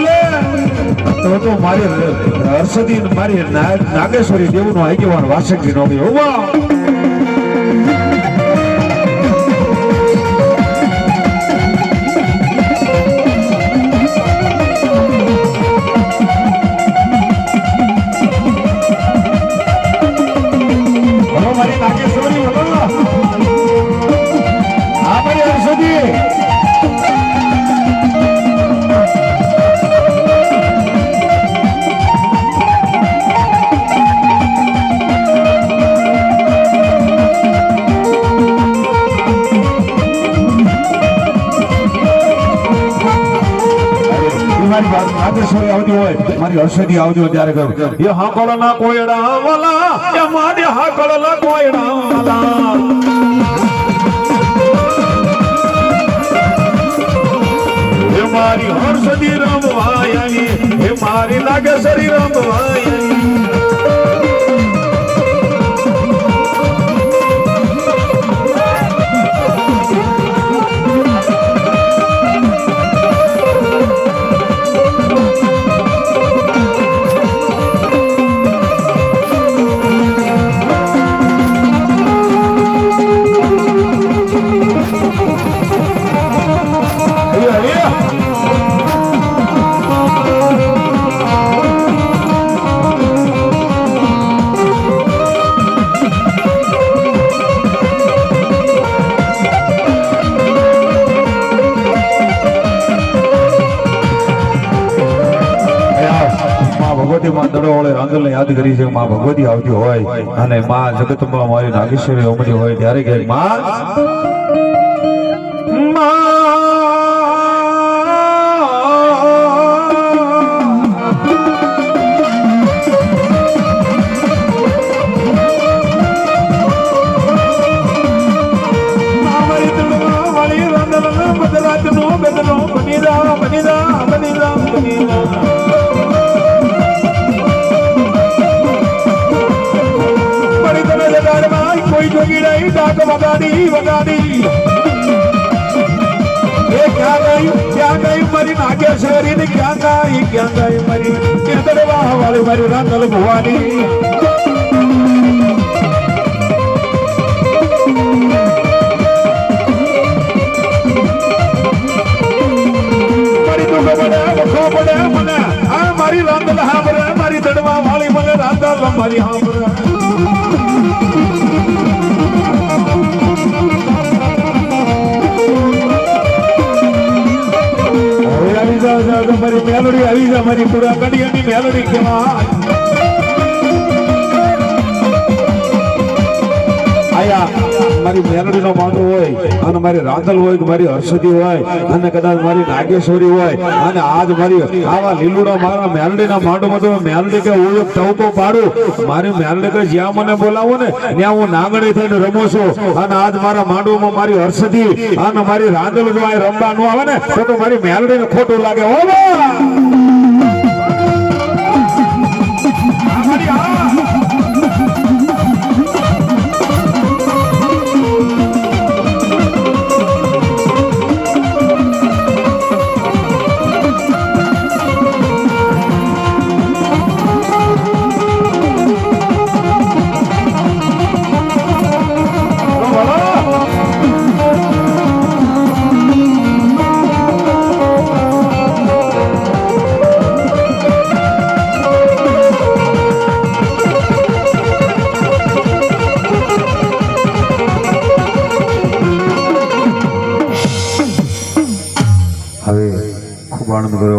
લે તો તો મારી હર્ષદી મારી નાગેશ્વરી દેવ નો આગેવાન વાસકજી નો ગયો મારી નાગેશ્વરી આવતી હોય, મારી હર્ષદી આવતી હોય ત્યારે કહું, એ હાકળ ના કોયડા વાલા, એ મારી હાકળ ના કોયડા વાલા. મારી હર્ષદી રમવાયાની એ મારી નાગેશ્વરી રમવાયાની ભગવતી માં દડો વડે રાંદલ યાદ કરી છે માં ભગવતી આવતી હોય અને માં જગતમાં મારી નાગેશ્વરી ઉમરી હોય ત્યારે કે માં ડાક વગાડી વગાડી. એ ક્યાં ગઈ ક્યાં ગઈ મારી નાગેશ્વરી ને ક્યાં ગઈ ક્યાં ગઈ મારી કે વાહ વાળી મારી રાંધલ ભવાની. આવી જાઓ જાઓ તો મારી મેલોડી આયા મારી મેલોડી નો માંડો હોય, અને મારી રાંધલ હોય મારી હર્ષદી હોય, અને કદાચ મારી નાગેશ્વરી હોય, અને આજ મારી આવા લીલુડા મારા મેલડી ના માંડો તો મેલડી કે હું એક ટવકો પાડું. મારી મેલડી કે જ્યાં મને બોલાવો ને, ત્યાં હું નાગણી થઈને રમું છું. અને આજ મારા માંડવામાં મારી હર્ષદી, અને મારી રાંધલ જો આ રમવા ન આવે ને, તો મારી મેલડી ને ખોટું લાગે. હો കാണുന്നത്